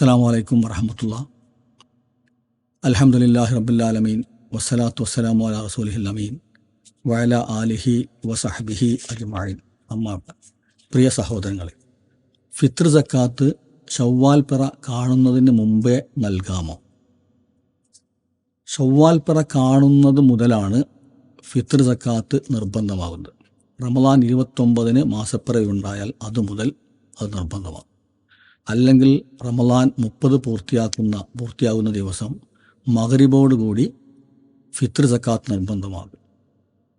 അസ്സാം വലൈക്കും വറഹമത്തുള്ള അലഹമുല്ലാഹി റബുല്ലാലമീൻ വസ്സലാത്തു വസ്സലാമു അല റസൂലിഹില്ലമീൻ വയല ആലിഹി വസഹബിഹി അജ്മായിൻ അമ്മ പ്രിയ സഹോദരങ്ങളെ ഫിത്ർ സക്കാത്ത് ഷവ്വാൽപ്പിറ പിറ കാണുന്നതിന് മുമ്പേ നൽകാമോ? ഷവ്വാൽപ്പിറ പിറ കാണുന്നത് മുതലാണ് ഫിത്ർ സക്കാത്ത് നിർബന്ധമാകുന്നത്. റമദാൻ ഇരുപത്തൊമ്പതിന് മാസപ്പിറയുണ്ടായാൽ അതുമുതൽ അത് നിർബന്ധമാകും. അല്ലെങ്കിൽ റമലാൻ മുപ്പത് പൂർത്തിയാക്കുന്ന പൂർത്തിയാകുന്ന ദിവസം മകരിബോടുകൂടി ഫിത്ർ സക്കാത്ത് നിർബന്ധമാകും.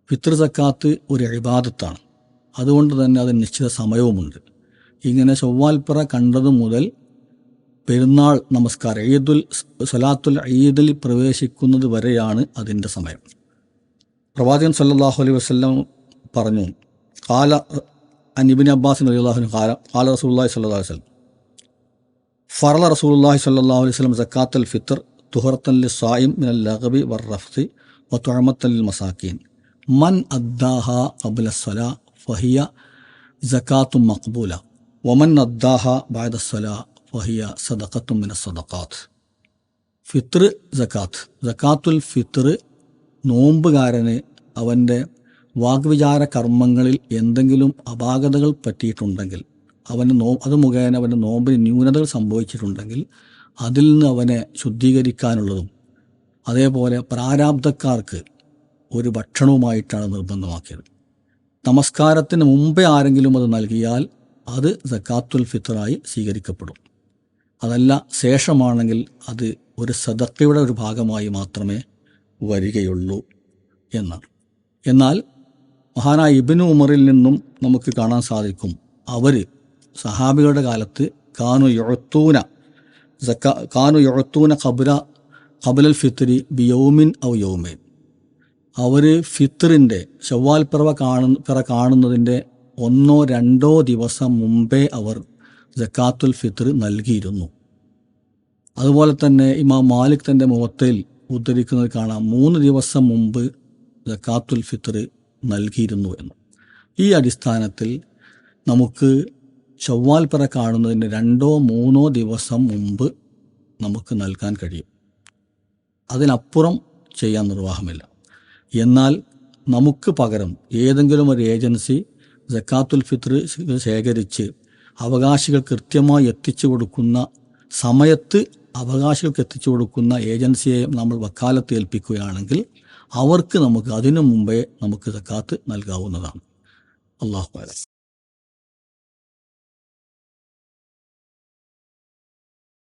ഫിത്ർ സക്കാത്ത് ഒരു അഴിബാദത്താണ് അതുകൊണ്ട് തന്നെ അതിന് നിശ്ചിത സമയവുമുണ്ട്. ഇങ്ങനെ ചൊവ്വാൽപ്പിറ കണ്ടതു മുതൽ പെരുന്നാൾ നമസ്കാരം ഈദുൽ സലാത്തുൽ ഈദിൽ പ്രവേശിക്കുന്നത് വരെയാണ് അതിന്റെ സമയം. പ്രവാചകൻ സല്ലാഹു അലൈഹി വസ്ലം പറഞ്ഞു കാല അനിബിൻ അബ്ബാസിൻ അലി കാല കാല റസൂല്ലാഹി സല്ലാ വസ്ലം ഫറല റസൂലുള്ളാഹി സ്വല്ലല്ലാഹു അലൈഹി വസല്ലം സക്കാത്തൽ ഫിത്ർ തുഹറത്തൻ ലി സായിം മിനൽ ലഗബി വർ റഫ്തി വ ലിൽ മസാക്കീൻ. മൻ അദ്ദാഹ ഖബ്ല സ്വലാ ഫഹിയ സക്കാത്തു മഖ്ബൂല വമൻ അദ്ദാഹ ബഅദ സ്വലാ ഫഹിയ സദഖത്തു മിന സദഖാത്ത്. ഫിത്ർ സക്കാത്ത്. സക്കാത്തുൽ ഫിത്ർ നോമ്പുകാരന് അവന്റെ വാഗ്വിചാര കർമ്മങ്ങളിൽ എന്തെങ്കിലും അപാകതകൾ പറ്റിയിട്ടുണ്ടെങ്കിൽ അവന് നോ അത് മുഖേന അവന്റെ നോമ്പിന് ന്യൂനതകൾ സംഭവിച്ചിട്ടുണ്ടെങ്കിൽ അതിൽ നിന്ന് അവനെ ശുദ്ധീകരിക്കാനുള്ളതും അതേപോലെ പ്രാരാബ്ധക്കാർക്ക് ഒരു ഭക്ഷണവുമായിട്ടാണ് നിർബന്ധമാക്കിയത്. നമസ്കാരത്തിന് മുമ്പേ ആരെങ്കിലും അത് നൽകിയാൽ അത് സക്കാത്തുൽ ഫിത്തറായി സ്വീകരിക്കപ്പെടും. അതല്ല ശേഷമാണെങ്കിൽ അത് ഒരു സദക്കയുടെ ഒരു ഭാഗമായി മാത്രമേ വരികയുള്ളൂ എന്നാണ്. എന്നാൽ മഹാനായ ഇബിനു ഉമറിൽ നിന്നും നമുക്ക് കാണാൻ സാധിക്കും അവർ സഹാബികളുടെ കാലത്ത് കാനു യൊഴത്തൂന സക്ക കാനു യൊഴത്തൂന ഖബുര ഖബുലൽ ഫിത്രി ബിയോമിൻ ഔ യോമിൻ. അവർ ഫിത്തറിന്റെ ചൊവ്വാൽ പിറവ കാണു പിറ കാണുന്നതിന്റെ ഒന്നോ രണ്ടോ ദിവസം മുമ്പേ അവർ ജക്കാത്തുൽ ഫിത്ർ നൽകിയിരുന്നു. അതുപോലെ തന്നെ ഇമാം മാലിക് തന്റെ മുഖത്തിൽ ഉദ്ധരിക്കുന്നത് കാണാം. മൂന്ന് ദിവസം മുമ്പ് ജക്കാത്തുൽ ഫിത്ർ നൽകിയിരുന്നു എന്ന്. ഈ അടിസ്ഥാനത്തിൽ നമുക്ക് ചൊവ്വാൽ പറ കാണുന്നതിന് രണ്ടോ മൂന്നോ ദിവസം മുമ്പ് നമുക്ക് നൽകാൻ കഴിയും. അതിനപ്പുറം ചെയ്യാൻ നിർവാഹമില്ല. എന്നാൽ നമുക്ക് പകരം ഏതെങ്കിലും ഒരു ഏജൻസി ജക്കാത്തുൽ ഫിത്ർ ശേഖരിച്ച് അവകാശികൾ കൃത്യമായി എത്തിച്ചു കൊടുക്കുന്ന സമയത്ത് അവകാശികൾക്ക് എത്തിച്ചു കൊടുക്കുന്ന ഏജൻസിയെ നമ്മൾ വക്കാലത്ത് ഏൽപ്പിക്കുകയാണെങ്കിൽ അവർക്ക് നമുക്ക് അതിനു മുമ്പേ നമുക്ക് സക്കാത്ത് നൽകാവുന്നതാണ്. അള്ളാഹു